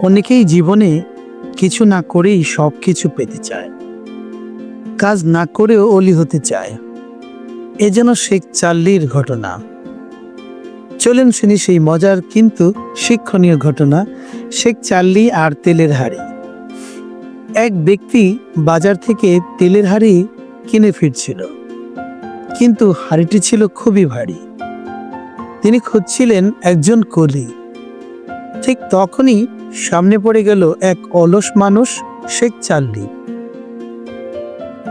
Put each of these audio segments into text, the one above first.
অনেকেই জীবনে কিছু না করেই সব কিছু পেতে চায়। কাজ না করেও অলি হতে চায়। এ যেন শেখ চার্লির ঘটনা। চলেন শুনি সেই মজার কিন্তু শিক্ষণীয় ঘটনা, শেখ চার্লি আর তেলের হাড়ি। এক ব্যক্তি বাজার থেকে তেলের হাড়ি কিনে ফিরছিল। কিন্তু হাড়িটি ছিল খুবই ভারী। তিনি খুঁজছিলেন একজন কলি। ঠিক তখনই সামনে পড়ে গেল এক অলস মানুষ, শেখ চাল্লি।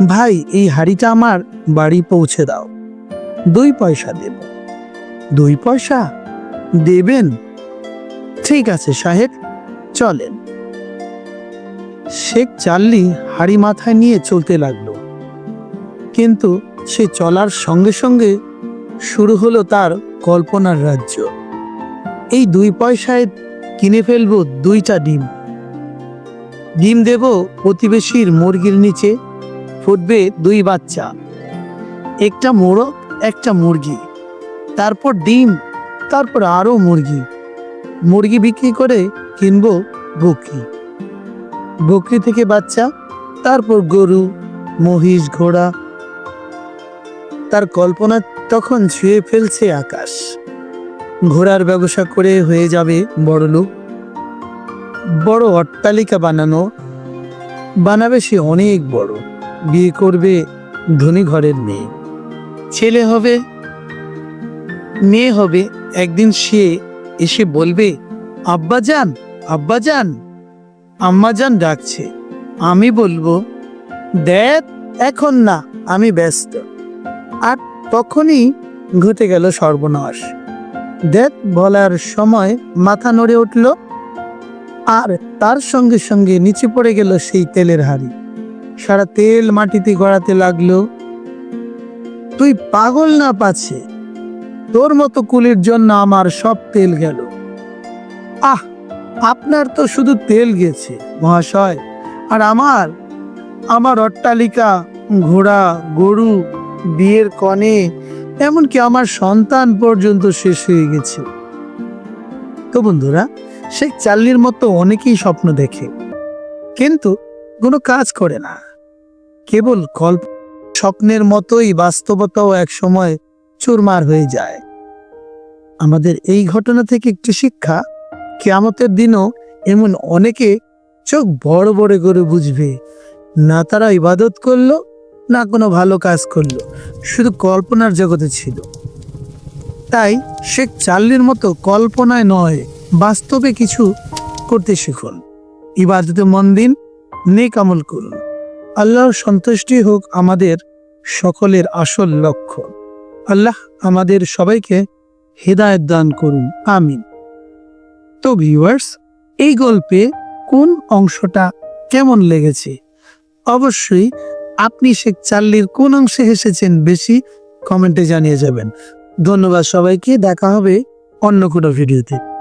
ভাই, এই হাড়িটা আমার, বাড়ি পৌঁছে দাও। দুই পয়সা দেব। দুই পয়সা? দেবেন। ঠিক আছে সাহেব, চলেন। শেখ চাল্লি হাড়ি মাথায় নিয়ে চলতে লাগল। কিন্তু সে চলার সঙ্গে সঙ্গে শুরু হলো তার কল্পনার রাজ্য। এই দুই পয়সায় কিনে ফেলব দুইটা ডিম। ডিম দেব প্রতিবেশীর মুরগির নিচে, ফুটবে দুই বাচ্চা। একটা মোড়ক একটা মুরগি। তারপর ডিম, তারপর আরও মুরগি। মুরগি বিক্রি করে কিনবো বকরি। বকরি থেকে বাচ্চা, তারপর গরু, মহিষ, ঘোড়া। তার কল্পনা তখন ছুঁয়ে ফেলছে আকাশ। ঘোড়ার ব্যবসা করে হয়ে যাবে, বড় লোক। বড় অট্টালিকা বানানো, বানাবে সে অনেক বড়। বিয়ে করবে ধনী ঘরের মেয়ে। ছেলে হবে, মেয়ে হবে। একদিন সে এসে বলবে, আব্বা যান আব্বা যান, আম্মা যান ডাকছে। আমি বলব, দেখ, এখন না, আমি ব্যস্ত। আর তখনই ঘটে গেল সর্বনাশ। দেখ বলার সময় মাথা নড়ে উঠল, আর তার সঙ্গে সঙ্গে নিচে পড়ে গেল সেই তেলের হাড়ি। সারা তেল মাটিতে গড়াতে লাগল। তুই পাগল না পাচ্ছে তোর মতো কুলির জন্য আমার সব তেল গেল। আহ, আপনার তো শুধু তেল গেছে, মহাশয়। আর আমার আমার অট্টালিকা, ঘোড়া, গরু, বিয়ের কনে এমনকি আমার সন্তান পর্যন্ত শেষ হয়ে গেছে। তো বন্ধুরা শেখ চার্লির মতো অনেকেই স্বপ্ন দেখে, কিন্তু কোনো কাজ করে না। কেবল কল্প স্বপ্নের মতোই বাস্তবতাও এক সময় চুরমার হয়ে যায়। আমাদের এই ঘটনা থেকে একটি শিক্ষা, কেয়ামতের দিনও এমন অনেকে চোখ বড় বড় করে বুঝবে। না তারা ইবাদত করল না কোনো ভালো কাজ করল, শুধু কল্পনার জগতে ছিল। তাই শেখ চার্লির মতো কল্পনায় নয়, বাস্তবে কিছু করতে শিখুন। ইবাদতে মন দিন, নেক আমল করুন। আল্লাহর সন্তুষ্টি হোক আমাদের সকলের আসল লক্ষ্য। আল্লাহ আমাদের সবাইকে হেদায়ত দান করুন, আমিন। তো ভিউয়ার্স, এই গল্পে কোন অংশটা কেমন লেগেছে? অবশ্যই আপনি শেখ চার্লির কোন অংশে হেসেছেন বেশি কমেন্টে জানিয়ে যাবেন। ধন্যবাদ সবাইকে, দেখা হবে অন্য কোনো ভিডিওতে।